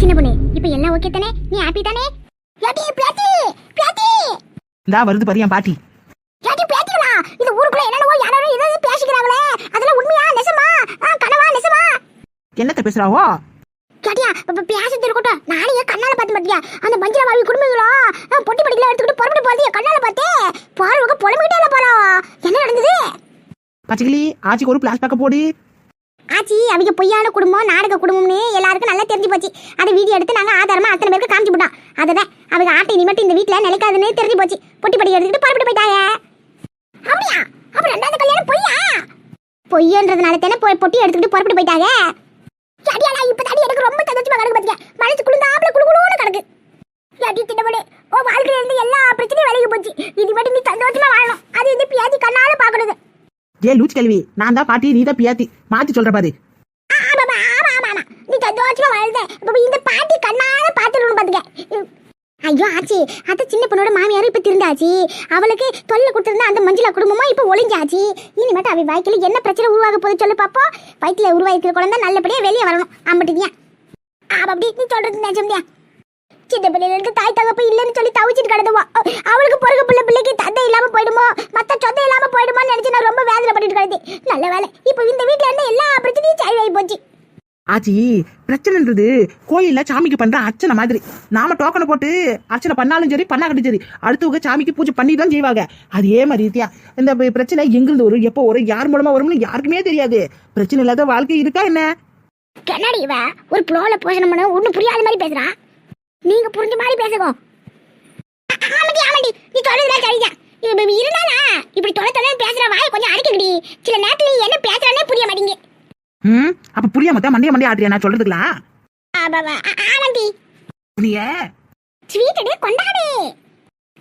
சின்ன பொண்ணு இப்ப எல்லாம் ஓகே தானே? நீ ஹாப்பி தானே? யாட்டி பிளாட்டி பிளாட்டி இந்தா வருது பாரு என் பாட்டி. யாட்டி பிளாட்டிங்களா இந்த ஊருக்குள்ள என்னென்னவோ யாரோ ஏதாவது பேசிக்கிறாங்களே. அதெல்லாம் உண்மையா நெசமா? கனவா நெசமா? என்னத்த பேசுறாவோ? கேட்டியா இப்ப பேசிட்டு இருக்கட்டும். நானே கண்ணால பார்த்து மாட்டியா அந்த மஞ்சள் மாவி குடும்பங்களோ பொட்டி படிக்கல எடுத்துக்கிட்டு புறப்பட்டு போறது கண்ணால பார்த்தே பார்வங்க புலம்பிக்கிட்டே போறோம் என்ன நடந்தது? பச்சைக்கிளி ஆச்சிக்கு ஒரு பிளாஸ் பேக்க போடு. ஆச்சி அவங்க பொய்யான குடும்பம் நாடக குடும்பம்னு எல்லாருக்கும் நல்லா தெரிஞ்சு போச்சு. அதை வீடியோ எடுத்து நாங்கள் ஆதாரமாக அத்தனை பேருக்கு காமிச்சு விட்டோம். அதுதான் அவங்க ஆட்டை இனிமேட்டு இந்த வீட்டில் நிலைக்காதுன்னு தெரிஞ்சு போச்சு. பொட்டி படி எடுத்துட்டு புறப்பட்டு போயிட்டாங்க. அப்படியா? அப்ப ரெண்டாவது கல்யாணம் பொய்யா? பொய்யன்றதுனால தானே பொ- பொட்டி எடுத்துக்கிட்டு புறப்பட்டு போயிட்டாங்க. அடியாடா இப்போ தாடி எனக்கு ரொம்ப சந்தோஷமா கிடக்கு பாத்தியா? மனசு குளிர்ந்தாப்புல குளு கிடக்கு. அடி திட்டபடி ஓ வாழ்க்கையில இருந்து எல்லா பிரச்சனையும் விலகி போச்சு. இனிமேட்டு நீ சந்தோஷமா வாழணும். அது இந்த பியாதி கண்ணால பார்க்கணுது ஏ லூச் கேள்வி நான் தான் பாட்டி நீ தான் பியாத்தி. மாத்தி சொல்ற பாரு. ஆமா ஆமா நீ சந்தோஷமா வாழ்ந்த. இந்த பாட்டி கண்ணால பாத்துடணும் பாத்துக்க. ஐயோ ஆச்சி அத்த சின்ன பொண்ணோட மாமியார் இப்ப திருந்தாச்சு. அவளுக்கு தொல்லை கொடுத்திருந்தா அந்த மஞ்சுளா குடும்பமும் இப்ப ஒளிஞ்சாச்சு. இனிமேட்டு அவ வாய்க்கில என்ன பிரச்சனை உருவாக போகுது சொல்லு பாப்போம். வயிற்றுல உருவாயிருக்கிற குழந்தை நல்லபடியா வெளியே வரணும். அம்பட்டியா ஆமா அப்படி நீ சொல்றது நிஜம்யா சின்ன இருந்து தாய் தகப்பு இல்லைன்னு சொல்லி தவிச்சிட்டு கிடந்துவா. அவளுக்கு பிறகு பிள்ளை பிள்ளைக்கு தந்தை இல்லாம போயிடுமோ? மத்த சொத்தை இல்லாம போயிடுமோன்னு நினைச்சு நான் ரொம்ப வேதனை பண்ணிட்டு கிடந்து நல்ல வேலை இப்போ இந்த வீட்ல இருந்து எல்லா பிரச்சனையும் சரியாகி போச்சு. ஆச்சி பிரச்சனைன்றது கோயில்ல சாமிக்கு பண்ற அர்ச்சனை மாதிரி. நாம டோக்கனை போட்டு அர்ச்சனை பண்ணாலும் சரி பண்ணாக்கட்டும் சரி அடுத்தவங்க சாமிக்கு பூஜை பண்ணி தான் செய்வாங்க. அதே மாதிரி ரீதியா இந்த பிரச்சனை எங்கிருந்து வரும்? எப்போ வரும்? யார் மூலமா வரும்னு யாருக்குமே தெரியாது. பிரச்சனை இல்லாத வாழ்க்கை இருக்கா என்ன? கண்ணாடி இவ ஒரு ப்ளோல போஷணம் பண்ண ஒன்றும் புரியாத மாதிரி பேசுறா. நீங்க புரிஞ்ச மாதிரி பேசுங்க. ஆமாடி ஆமாடி நீ சொல்றதுலாம் சரிதான். இருந்தானா இப்படி தொலை தொலை பேசுற வாய் கொஞ்சம் அடக்கிக்கடி. சில நேரத்துல என்ன பேசுறானே புரிய மாட்டேங்க ம் அப்ப புரியாம தான் மண்டைய மண்டைய ஆடுறியா நான் சொல்றதுக்கலாம். ஆமாண்டி. புரிய ஸ்வீட் கொண்டாடு.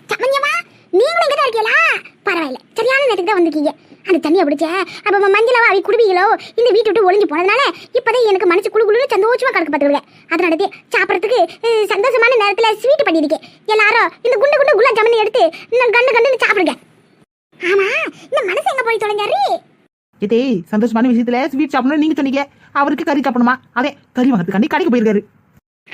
சமஞ்சமா நீங்களும் இங்க தான் இருக்கீங்களா? பரவாயில்ல. சரியான நேரத்துக்கு தான் வந்திருக்கீங்க. அந்த தண்ணியை பிடிச்ச அப்போ மஞ்சளாவா அவை குடுவீங்களோ இந்த வீட்டு விட்டு ஒளிஞ்சு போனதுனால இப்போதான் எனக்கு மனசு குழு குழுன்னு சந்தோஷமாக கணக்கு பார்த்துருங்க அதனால சாப்பிட்றதுக்கு சந்தோஷமான நேரத்துல ஸ்வீட் பண்ணிருக்கேன் எல்லாரும் இந்த குண்டு குண்டு குலாப் ஜாமுன் எடுத்து இன்னும் கண்டு கண்டுன்னு சாப்பிடுங்க. ஆமா இந்த மனசு எங்க போய் தொலைஞ்சாரு இதே சந்தோஷமான விஷயத்துல ஸ்வீட் சாப்பிடணும் நீங்க சொன்னீங்க. அவருக்கு கறி சாப்பிடணுமா? அதே கறி வாங்கறதுக்காண்டி கடைக்கு போயிருக்காரு.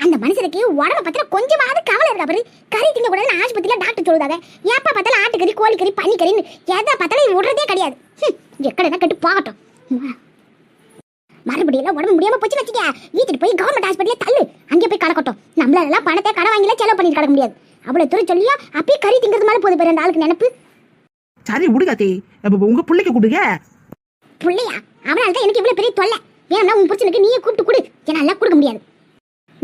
அந்த மனுஷனுக்கு உடம்ப பத்தின கொஞ்சமாவது கவலை இருக்கா பாரு? கறி திங்க கூடாதுன்னு ஆஸ்பத்திரியில டாக்டர் சொல்லுதாங்க. எப்ப பார்த்தாலும் ஆட்டுக்கறி கோழிக்கறி பன்னிக்கறின்னு எதை பார்த்தாலும் விடுறதே கிடையாது. எக்கடனா கட்டு போகட்டும். மறுபடியும் எல்லாம் உடம்பு முடியாம போச்சு வச்சுக்க வீட்டுக்கு போய் கவர்மெண்ட் ஹாஸ்பிட்டலே தள்ளு. அங்கே போய் கடக்கட்டும் நம்மளால எல்லாம் பணத்தை கடை வாங்கிலாம் செலவு பண்ணிட்டு கிடக்க முடியாது. அவ்வளவு தூரம் சொல்லியும் அப்பயே கறி திங்கிறது மேல போது பாரு அந்த ஆளுக்கு நினைப்பு. சரி விடுகாத்தே உங்க பிள்ளைக்கு கொடுங்க புள்ளையா? அவனால தான் எனக்கு இவ்வளவு பெரிய தொல்லை. வேணும்னா உன் புருஷனுக்கு நீயே கூப்பிட்டு கொடு. என்னால கொடுக்க முடியாது.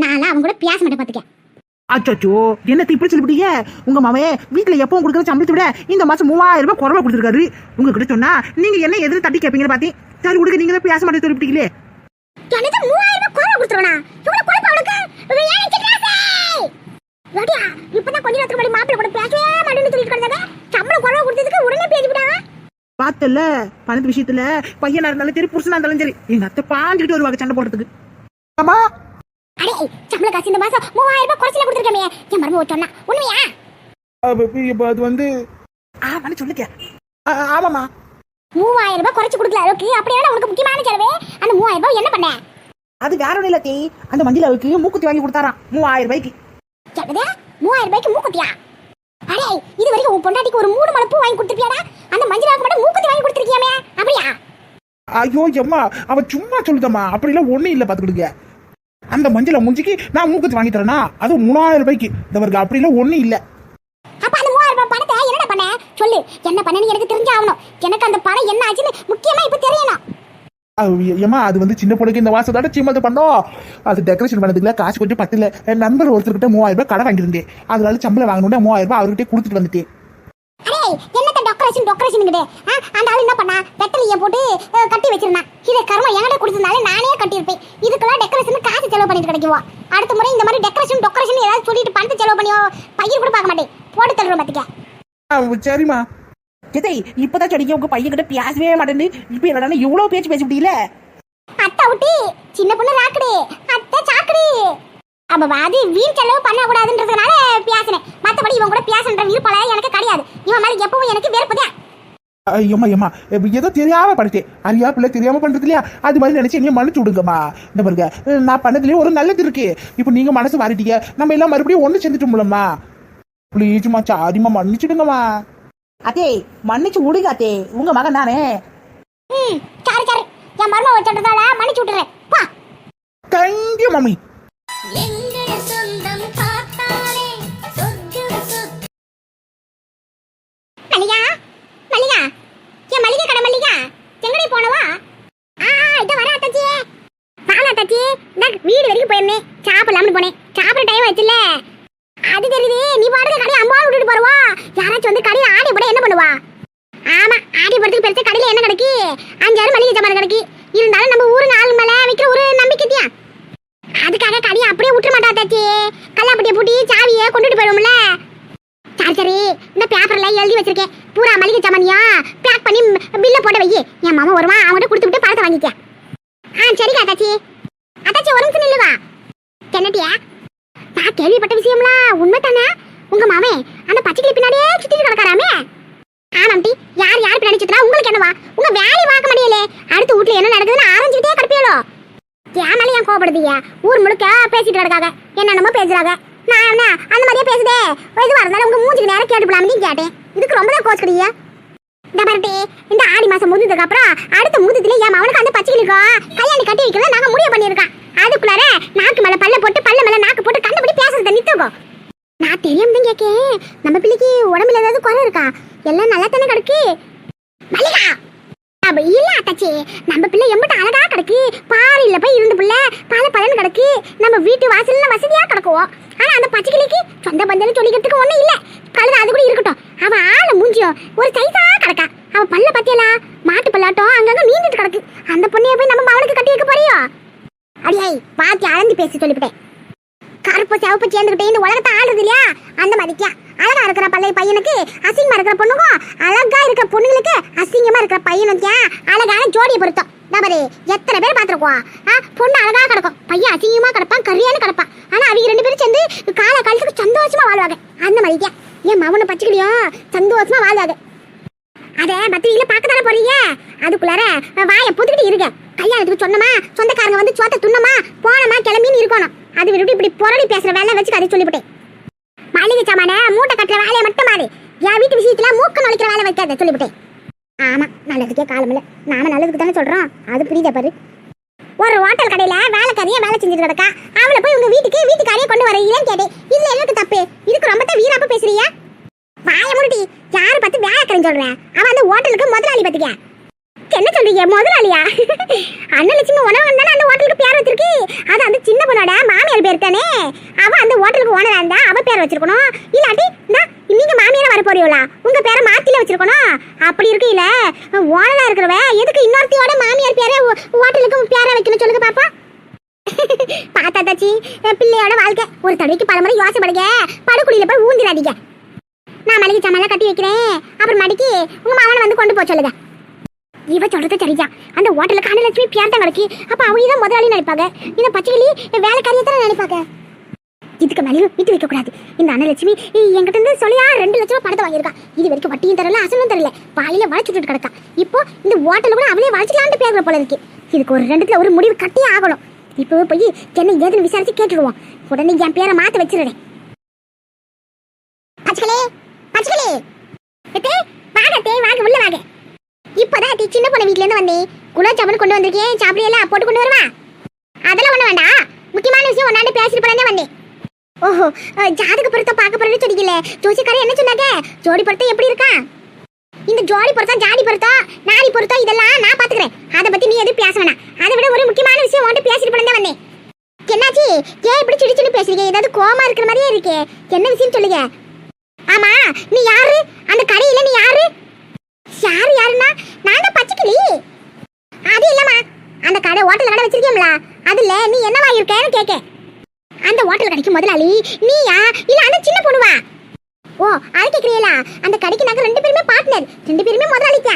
நான்லாம் அவன் கூட பேச மாட்டேன் பாத்துக்க. அச்சோ என்னத்தை இப்படி சொல்லிவிட்டீங்க? உங்க மாமே வீட்டுல எப்பவும் கொடுக்குற சம்பளத்தை விட இந்த மாசம் மூவாயிரம் ரூபாய் குறவா கொடுத்துருக்காரு. உங்ககிட்ட சொன்னா நீங்க என்ன எதிர்த்து தட்டி கேப்பீங்கன்னு பாத்தி சரி கொடுக்க நீங்க தான் பேச மாட்டேன் சொல்லிவிட்டீங்களே. எனக்கு மூவாயிரம் ரூபாய் குறை கொடுத்துருவனா? இவ்வளவு குழப்பம் அவனுக்கு? இப்பதான் கொஞ்ச நேரத்துக்கு முன்னாடி மாப்பிள்ளை கூட பேசவே மாட்டேன்னு சொல்லிட்டு கிடந்தாங்க. சம்பளம் குறைவா கொடுத்ததுக்கு உடனே பேசிவிட்டாங்க. பார்த்தல பணத்து விஷயத்துல பையனா இருந்தாலும் சரி புருஷனா இருந்தாலும் சரி எங்க அத்தை பாஞ்சுக்கிட்டு வருவாங்க சண்டை போடுறதுக்கு. ஆமா அடே, சம்பள காசு இந்த மாசம் மூவாயிரம் ரூபாய் குறைச்சலா கொடுத்திருக்கமே. என் மருமக சொன்னா. உண்மையா? இப்ப அது வந்து ஆமான்னு சொல்லுங்க. ஆ- ஆமாமா மூவாயிரம் ரூபாய் குறைச்சு கொடுக்கல அளவுக்கு உனக்கு முக்கியமான செலவு அந்த மூவாயிரம் ரூபாய் என்ன பண்ண? அது வேற ஒண்ணு இல்ல தே. அந்த மஞ்சளாவுக்கு மூக்குத்தி வாங்கி கொடுத்தாராம் மூவாயிரம் ரூபாய்க்கு. சொல்லுது மூவாயிரம் ரூபாய்க்கு மூக்குத்தியா? அடே இது வரைக்கும் உன் பொண்டாட்டிக்கு ஒரு மூணு மலை பூ வாங்கி கொடுத்துருப்பியாடா? அந்த மஞ்சளாவுக்கு மட்டும் மூக்குத்தி வாங்கி கொடுத்துருக்கியாமே? அப்படியா? ஐயோ அம்மா அவ சும்மா சொல்லுதம்மா. அப்படிலாம் ஒண்ணும் இல்ல பாத்துக்கிடுங்க. அந்த மஞ்சள மூஞ்சிக்கு நான் மூக்குத்தி வாங்கி தரேனா? அது மூணாயிரம் ரூபாய்க்கு. இந்த வருங்க அப்படிலாம் ஒண்ணும் இல்ல. அப்ப அந்த மூவாயிரம் ரூபாய் பணத்தை என்னடா பண்ண? சொல்லு என்ன பண்ணனு எனக்கு தெரிஞ்சாகணும். எனக்கு அந்த பணம் என்ன ஆச்சுன்னு முக்கியமா இப்ப தெரியணும். ஏமா அது வந்து சின்ன பொண்ணுக்கு இந்த வாசத்தோட சிம்மது பண்ணோம். அது டெக்கரேஷன் பண்ணதுக்குல காசு கொஞ்சம் பத்துல என் நண்பர் ஒருத்தர்கிட்ட மூவாயிரம் ரூபாய் கடை வாங்கியிருந்தேன். அதனால சம்பளம் வாங்கணும்னா மூவாயிரம் ரூபாய் அவர்கிட்ட கொடுத்துட்டு வந்துட்டேன். டெக்கரேஷன் டெக்கரேஷன் கிட்டே அந்த ஆளு என்ன பண்ணா? வெத்தலைய போட்டு கட்டி வச்சிருந்தான். இதை கர்மம் என்கிட்ட கொடுத்திருந்தாலே நானே கட்டியிருப்பேன். இதுக்கெல்லாம் டெக்கரேஷன் காசு செலவு பண்ணிட்டு கிடைக்குவா? அடுத்த முறை இந்த மாதிரி டெக்கரேஷன் டெக்கரேஷன் ஏதாவது சொல்லிட்டு பணத்தை செலவு பண்ணியோ? பையன் கூட பார்க்க மாட்டேன். போட்டு தள்ளுறோம் பாத்துக்க ஆ, சரிம்மா. எதை? இப்பதான் சொன்னீங்க உங்க பையன் கிட்ட பேசவே மாட்டேன்னு. இப்ப என்னடா இவ்வளவு பேச்சு பேச முடியல. அத்தை விட்டு சின்ன பொண்ணு ராக்கடு. அத்தை சாக்கடு. அப்ப அது வீண் செலவு பண்ணக்கூடாதுன்றதுனால பேசினேன். மத்தபடி இவன் கூட பேசன்ற விருப்பம் எனக்கு கிடையாது. இவன் மேல எப்பவும் எனக்கு வெறுப்புதான். ஐயம்மா ஐயம்மா இப்ப ஏதோ தெரியாம பண்ணிட்டேன் அறியா பிள்ளை தெரியாம பண்றது இல்லையா? அது மாதிரி நினைச்சு நீங்க மன்னிச்சு விடுங்கம்மா. இந்த பாருங்க நான் பண்ணதுலயே ஒரு நல்லது இருக்கு. இப்போ நீங்க மனசு மாறிட்டீங்க. நம்ம எல்லாம் மறுபடியும் ஒண்ணு சேர்ந்துட்டோம்லம்மா ப்ளீஸ்மா சாரிம்மா மன்னிச்சிடுங்கம்மா அத்தே மன்னிச்சு விடுங்க அத்தே. உங்க மகன் தானே ம் சாரு சாரு. என் மருமக வச்சுட்டதால மன்னிச்சு விட்டுறேன். பா தேங்க்யூ மம்மி. அஞ்சாறு மளிகை சாமான் கிடக்கு. இருந்தாலும் நம்ம ஊரு நாலு மேல வைக்கிற ஒரு நம்பிக்கைத்தியா அதுக்காக கடையை அப்படியே விட்டுற மாட்டா தாச்சி கல்லாப்பட்டியை பூட்டி சாவியை கொண்டுட்டு போயிடுவோம்ல. சரி சரி. இந்த பேப்பர்ல எழுதி வச்சிருக்கேன். பூரா மளிகை சாமானியா? பேக் பண்ணி பில்ல போட்டு வை என் மாமா வருவான் அவன்கிட்ட கொடுத்து விட்டு பணத்தை வாங்கிக்க. ஆ சரிக்கா அத்தாச்சி அத்தாச்சி ஒரு நிமிஷம் நில்லுவா. என்னட்டியா நான் கேள்விப்பட்ட விஷயம்ல. உண்மை தானே உங்க மாமே அந்த பச்சைக்கிளி பின்னாடியே சுத்திட்டு கிடக்காராமே? ஆமாம்டி யார் யார் பின்னாடி சுத்துறா உங்களை வா. உங்க வேலையை பார்க்க முடியல அடுத்த வீட்ல என்ன நடக்குதுன்னு ஆரஞ்சுக்கிட்டே கிடப்பியலோ ஏன் ஏன்? கோவப்படுதீங்க ஊர் முழுக்க பேசிட்டு கிடக்காங்க என்னென்னமோ பேசுறாங்க நான் என்ன? அந்த மாதிரியே பேசுதே. எதுவாக இருந்தாலும் உங்க மூஞ்சுக்கு நேரம் கேட்டுப்பலாம்னு கேட்டேன். இதுக்கு ரொம்ப தான் கோச்சுக்கிறீங்க இந்த பாருட்டி இந்த ஆடி மாசம் முடிஞ்சதுக்கு அப்புறம் அடுத்த முகத்துல என் அவனுக்கு அந்த இருக்கோ கையாலே கட்டி வைக்கிறத நாங்க முடிவு பண்ணியிருக்கோம். அதுக்குள்ளார நாக்கு மேல பல்ல போட்டு பல்ல மேல நாக்கு போட்டு கண்டுபிடி பேசுறத நித்துக்கோ நான் தெரியாம தான் கேட்கேன் நம்ம பிள்ளைக்கு உடம்புல ஏதாவது குறை இருக்கா? எல்லாம் நல்லா தானே கிடக்கு. இல்ல அத்தாச்சி. நம்ம பிள்ளை எம்பிட்டு அழகா கிடக்கு. பாறையில போய் இருந்த பிள்ளை பல பலன் கிடக்கு. நம்ம வீட்டு வாசல்ல வசதியா கிடக்குவோம். ஆனா அந்த பச்சைக்கிளிக்கு சொந்த பந்தன்னு சொல்லிக்கிறதுக்கு ஒண்ணும் இல்ல. கழுத அது கூட இருக்கட்டும். அவ ஆள மூஞ்சியோ ஒரு சைஸா கிடக்கா. அவ பல்ல பத்தியலா? மாட்டு பல்லாட்டம் அங்கங்க நீந்துட்டு கிடக்கு. அந்த பொண்ணைய போய் நம்ம அவனுக்கு கட்டி வைக்க போறியோ? அடியாய் பாத்தி அளந்து பேசி சொல்லிவிட்டேன். கருப்பு சிவப்பு சேர்ந்துக்கிட்டே இந்த உலகத்தை ஆளுது இல்லையா? அந்த மாதிரிக்கா. அழகா இருக்கிற பழைய பையனுக்கு அசிங்கமா இருக்கிற பொண்ணுக்கும் அழகா இருக்கிற பொண்ணுங்களுக்கு அசிங்கமா இருக்கிற பையனுக்கு அழகான ஜோடியை பொருத்தம். நபரு எத்தனை பேர் பார்த்துருக்கோம்? பொண்ணு அழகா கிடக்கும். பையன் அசிங்கமா கிடப்பான் கரியானு கிடப்பான். ஆனா அவங்க ரெண்டு பேரும் சேர்ந்து கால காலத்துக்கு சந்தோஷமா வாழ்வாங்க. அந்த மாதிரி என் மவனை பச்சுக்கலையும் சந்தோஷமா வாழ்வாங்க. அதே பத்திரிகையில பார்க்க தானே போறீங்க? அதுக்குள்ளார வாயை புதுக்கிட்டு இருக்க கல்யாணத்துக்கு சொன்னமா? சொந்தக்காரங்க வந்து சோத்த துண்ணமா? போனமா? கிளம்பின்னு இருக்கணும். அது விட்டு இப்படி புரளி பேசுற வேலை வச்சு அதை சொல்லிவிட்டேன். மளிகை சாமான மூட்டை கட்டுற வேலையை மட்டும் மாறு என் வீட்டு விஷயத்துல மூக்க நுழைக்கிற வேலை வைக்காத சொல்லிவிட்டேன். ஆமா நல்லதுக்கே காலம் இல்ல. நாம நல்லதுக்கு தானே சொல்றோம். அது புரியுதா பாரு? ஒரு ஹோட்டல் கடையில வேலைக்காரிய வேலை செஞ்சுட்டு கிடக்கா அவளை போய் உங்க வீட்டுக்கு வீட்டுக்காரியே கொண்டு வரீங்கன்னு கேட்டேன். இதுல எனக்கு தப்பு? இதுக்கு ரொம்ப தான் வீராப்ப பேசுறியா வாய முருடி யாரு பார்த்து வேலைக்காரன் சொல்றேன் அவன் அந்த ஹோட்டலுக்கு முதலாளி பாத்துக்க என்ன சொல்றீங்க முதலாளியா? அன்னலட்சுமி லட்சுமி உணவகம் தானே அந்த ஹோட்டலுக்கு பேர் வச்சிருக்கு? அது அந்த சின்ன பொண்ணோட மாமியார் பேர் தானே? அவ அந்த ஹோட்டலுக்கு ஓனரா இருந்தா அவ பேர் வச்சிருக்கணும். இல்லாட்டி நீங்க மாமியார வர போறீங்களா? உங்க பேரை மாத்தில வச்சிருக்கணும். அப்படி இருக்கையில ஓனரா இருக்கிறவ எதுக்கு இன்னொருத்தையோட மாமியார் பேரை ஹோட்டலுக்கு பேரை வைக்கணும் சொல்லுங்க பாப்பா. பார்த்தா தாச்சி பிள்ளையோட வாழ்க்கை. ஒரு தடவைக்கு பலமுறை யோசைப்படுங்க படுக்குடியில போய் ஊந்திராதீங்க. நான் மளிகை சாமான் கட்டி வைக்கிறேன். அப்புறம் மடிக்கு உங்க மகனை வந்து கொண்டு போக சொல்லுங்க. இவ சொல்றது சரிதான். அந்த ஹோட்டலுக்கு கனலட்சுமி பேர் தான் கிடக்கு அப்ப அவங்க தான் முதலாளி நினைப்பாங்க. இந்த பச்சைக்கிளி வேலைக்காரியை தானே நினைப்பாங்க. இதுக்கு மேலேயும் விட்டு வைக்க கூடாது. இந்த அன்னலட்சுமி என்கிட்ட இருந்து சொல்லியா ரெண்டு லட்சம் ரூபாய் பணத்தை வாங்கியிருக்கா. இது வரைக்கும் வட்டியும் தரல அசலும் தரல. வாயில வளைச்சுட்டு கிடக்கா. இப்போ இந்த ஹோட்டல்ல கூட அவளே வளைச்சிக்கலான்ட்டு பேசுற போல இருக்கு. இதுக்கு ஒரு ரெண்டுத்துல ஒரு முடிவு கட்டியே ஆகணும். இப்போ போய் சென்னை ஏதுன்னு விசாரிச்சு கேட்டுடுவோம். உடனே என் பேரை மாத்த வச்சிருடேன் பச்சைக்கிளி பச்சைக்கிளி எத்தே வாங்க தே வாங்க உள்ள வாங்க இப்பதான் அத்தி சின்ன பொண்ணு வீட்ல இருந்து சாப்பிட்டு கொண்டு வந்திருக்கேன் சாப்பிடுறீங்களா போட்டு கொண்டு வருவா? அதெல்லாம் ஒண்ணு வேண்டாம். முக்கியமான விஷயம் ஒன்னாண்டு பேசிட்டு போலதான் வந்தேன். ஓஹோ ஜாதக பொருத்தம் பார்க்க போறேன்னு சொன்னீங்களே ஜோசிக்காரர் என்ன சொன்னாங்க? ஜோடி பொருத்தம் எப்படி இருக்கா? இந்த ஜோடி பொருத்தம் ஜாடி பொருத்தம் நாடி பொருத்தம் இதெல்லாம் நான் பாத்துக்கிறேன் அதை பத்தி நீ எதுவும் பேச வேணாம். அதை விட ஒரு முக்கியமான விஷயம் உன்கிட்ட பேசிட்டு போலதான் வந்தேன். என்னாச்சு? ஏன் இப்படி சிடி சிடி பேசுறீங்க? ஏதாவது கோமா இருக்கிற மாதிரியே இருக்கே. என்ன விஷயம் சொல்லுங்க. ஆமா நீ யாரு? அந்த கடையில நீ யாரு? யாரு யாருன்னா நான் தான் பச்சைக்கிளி. அந்த கடை ஹோட்டல் கடை வச்சிருக்கேம்ல அதுல நீ என்னவா இருக்கேன்னு கேக்க. அந்த ஹோட்டல் கடைக்கு முதலாளி நீயா? இல்ல அந்த சின்ன பொண்ணுவா? ஓ அது கேக்குறீங்களா அந்த கடைக்கு நாங்க ரெண்டு பேருமே பார்ட்னர் ரெண்டு பேருமே முதலாளிக்கா.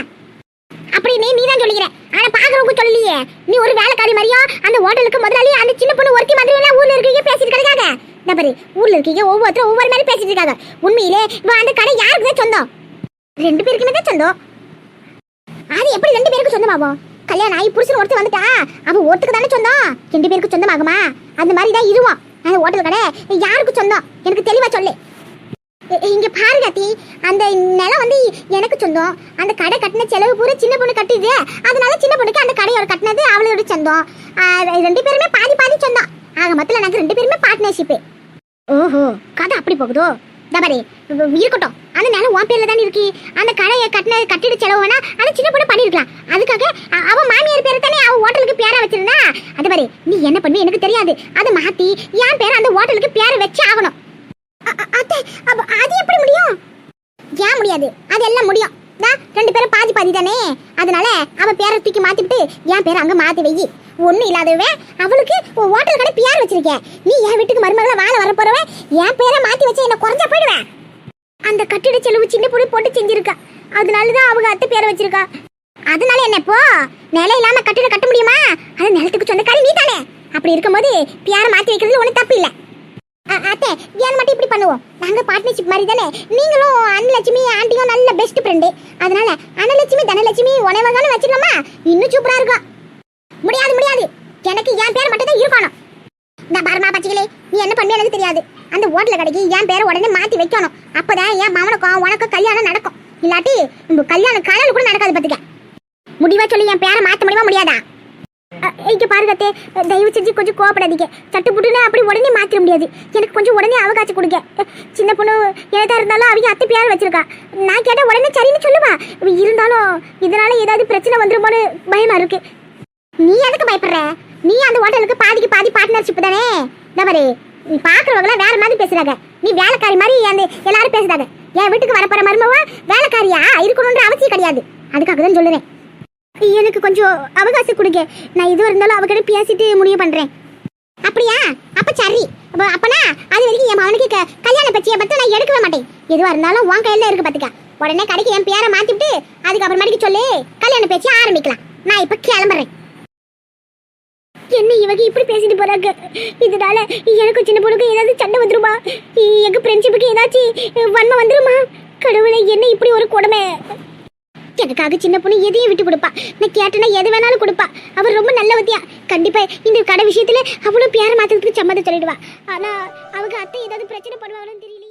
அப்படி நீ நீதான் சொல்லிக்கிற. ஆனா பாக்குறவங்க சொல்லலையே. நீ ஒரு வேலைக்காரி மாதிரியோ? அந்த ஹோட்டலுக்கு முதலாளி அந்த சின்ன பொண்ணு ஒருத்தி மாதிரி எல்லாம் ஊர்ல இருக்கீங்க பேசிட்டு கிடக்காங்க இந்த பாரு ஊர்ல இருக்கீங்க ஒவ்வொருத்தரும் ஒவ்வொரு மாதிரி பேசிட்டு இருக்காங்க. உண்மையிலே இவ அந்த கடை யாருக்கு தான் சொந்தம்? ரெண்டு பேருக்குமே தான் சொந்தம். அது எப்படி ரெண்டு பேருக்கு சொந்தமாகும்? கல்யாணம் ஆகி புருஷன் ஒருத்தர் வந்துட்டா அவன் ஒருத்துக்கு தானே சொந்தம்? ரெண்டு பேருக்கு சொந்தமாகுமா? அந்த மாதிரி தான் இதுவும் அந்த ஹோட்டல் கடை யாருக்கு சொந்தம்? எனக்கு தெளிவா சொல்லு. இங்க பாரு காத்தி அந்த நிலம் வந்து எனக்கு சொந்தம். அந்த கடை கட்டின செலவு பூரா சின்ன பொண்ணு கட்டுது. அதனால சின்ன பொண்ணுக்கு அந்த கடையோட கட்டினது அவளோட சொந்தம். ரெண்டு பேருமே பாதி பாதி சொந்தம். ஆக மொத்தத்தில் எனக்கு ரெண்டு பேருமே பார்ட்னர்ஷிப்பு ஓஹோ கதை அப்படி போகுதோ? தபாரி இருக்கட்டும். அந்த நிலம் உன் பேர்ல தானே இருக்கு. அந்த கடையை கட்டின கட்டிட செலவு வேணா அது சின்ன பொண்ணு பண்ணிருக்கலாம் அதுக்காக அவன் அவ மாமியார் பேர் தானே அவ ஹோட்டலுக்கு பேரா வச்சிருந்தா? அது மாதிரி நீ என்ன பண்ணுவ எனக்கு தெரியாது. அதை மாத்தி என் பேரை அந்த ஹோட்டலுக்கு பேரை வச்சு ஆகணும். அது எப்படி முடியும்? ஏன் முடியாது? அதெல்லாம் முடியும். நான் ரெண்டு பேரும் பாதி பாதி தானே? அதனால அவ பேரை தூக்கி மாத்திட்டு என் பேரை அங்க மாத்தி வை. ஒன்றும் இல்லாதவே அவளுக்கு ஹோட்டல் கடை பேர் வச்சிருக்கேன் நீ என் வீட்டுக்கு மருமகளை வாழ வர என் பேரை மாத்தி வச்சு என்ன குறைஞ்சா போயிடுவேன் அந்த கட்டிட செலவு சின்ன பொண்ணு போட்டு செஞ்சிருக்கா. அதனாலதான் அவங்க அத்தை பேரை வச்சிருக்கா. அதனால என்ன இப்போ நிலம் இல்லாம கட்டிட கட்ட முடியுமா? அது நிலத்துக்கு சொந்தக்காரி நீ தானே அப்படி இருக்கும்போது பேரை மாத்தி வைக்கிறதுல ஒன்றும் தப்பு இல்லை. அ- அத்தை ஏன் மட்டும் இப்படி பண்ணுவோம். நாங்க பார்ட்னர்ஷிப் மாதிரி தானே. நீங்களும் அன்னலட்சுமி ஆண்டியும் நல்ல பெஸ்ட் ஃப்ரெண்டு அதனால அன்னலட்சுமி தனலட்சுமி உணவகான வச்சிடலாமா? இன்னும் சூப்பரா இருக்கும் முடியாது முடியாது. எனக்கு என் பேர் மட்டும் தான் இருக்கணும். இந்த பாரமா பச்சிகளே நீ என்ன பண்ணுவேன்னு எனக்கு தெரியாது. அந்த ஹோட்டல் கடைக்கு என் பேரை உடனே மாத்தி வைக்கணும். அப்பதான் என் மவனுக்கும் உனக்கும் கல்யாணம் நடக்கும். இல்லாட்டி இந்த கல்யாணம் கனவு கூட நடக்காது பாத்துக்க. முடிவா சொல்லி என் பேரை மாத்த முடியுமா முடியாதா? இங்கே பாரு பாருங்கத்தே தயவு செஞ்சு கொஞ்சம் கோவப்படாதீங்க. சட்டு புட்டுன்னு அப்படி உடனே மாத்திர முடியாது. எனக்கு கொஞ்சம் உடனே அவகாசம் கொடுங்க. சின்ன பொண்ணு எதாக இருந்தாலும் அவங்க அத்தை பேர் வச்சிருக்கா. நான் கேட்டா உடனே சரின்னு சொல்லுவா. இருந்தாலும் இதனால ஏதாவது பிரச்சனை வந்துருமோன்னு பயமா இருக்கு. நீ எதுக்கு பயப்படுற? நீ அந்த ஹோட்டலுக்கு பாதிக்கு பாதி பார்ட்னர்ஷிப் தானே? தவறு நீ பாக்குறவங்க வேற மாதிரி பேசுறாங்க. நீ வேலைக்காரி மாதிரி அந்த எல்லாரும் பேசுறாங்க. என் வீட்டுக்கு வரப்போற மருமவா வேலைக்காரியா? இருக்கணும்ன்ற அவசியம் கிடையாது. அதுக்காக தான் சொல்லுறேன். எனக்கு கொஞ்சம் அவகாசம் கொடுங்க. நான் இது இருந்தாலும் அவகிட்ட பேசிட்டு முடிவு பண்றேன். அப்படியா? அப்ப சரி. அப்பனா அது வரைக்கும் என் மகனுக்கு கல்யாண பச்சியை பத்தி நான் எடுக்கவே மாட்டேன். எதுவா இருந்தாலும் உன் கையில இருக்கு பாத்துக்க. உடனே கடைக்கு என் பேரை மாத்திட்டு அதுக்கப்புறமேட்டுக்கு சொல்லி. கல்யாண பேச்சு ஆரம்பிக்கலாம். நான் இப்ப கிளம்புறேன். என்ன இவங்க இப்படி பேசிட்டு போறாங்க? இதனால எனக்கு சின்ன பொண்ணுக்கு ஏதாவது சண்டை வந்துருமா? எங்க ஃப்ரெண்ட்ஷிப்புக்கு ஏதாச்சும் வன்மை வந்துருமா? கடவுளை என்ன இப்படி ஒரு கொடுமை? எனக்காக சின்ன பொண்ணு எதையும் விட்டு கொடுப்பா. நான் கேட்டேன்னா எது வேணாலும் கொடுப்பா. அவர் ரொம்ப நல்லவத்தியா. கண்டிப்பா இந்த கடை விஷயத்துல அவ்வளவு பேர மாத்துறதுக்கு சம்மதம் சொல்லிடுவா. ஆனா அவங்க அத்தை ஏதாவது பிரச்சனை பண்ணுவாங்கன்னு தெரியல.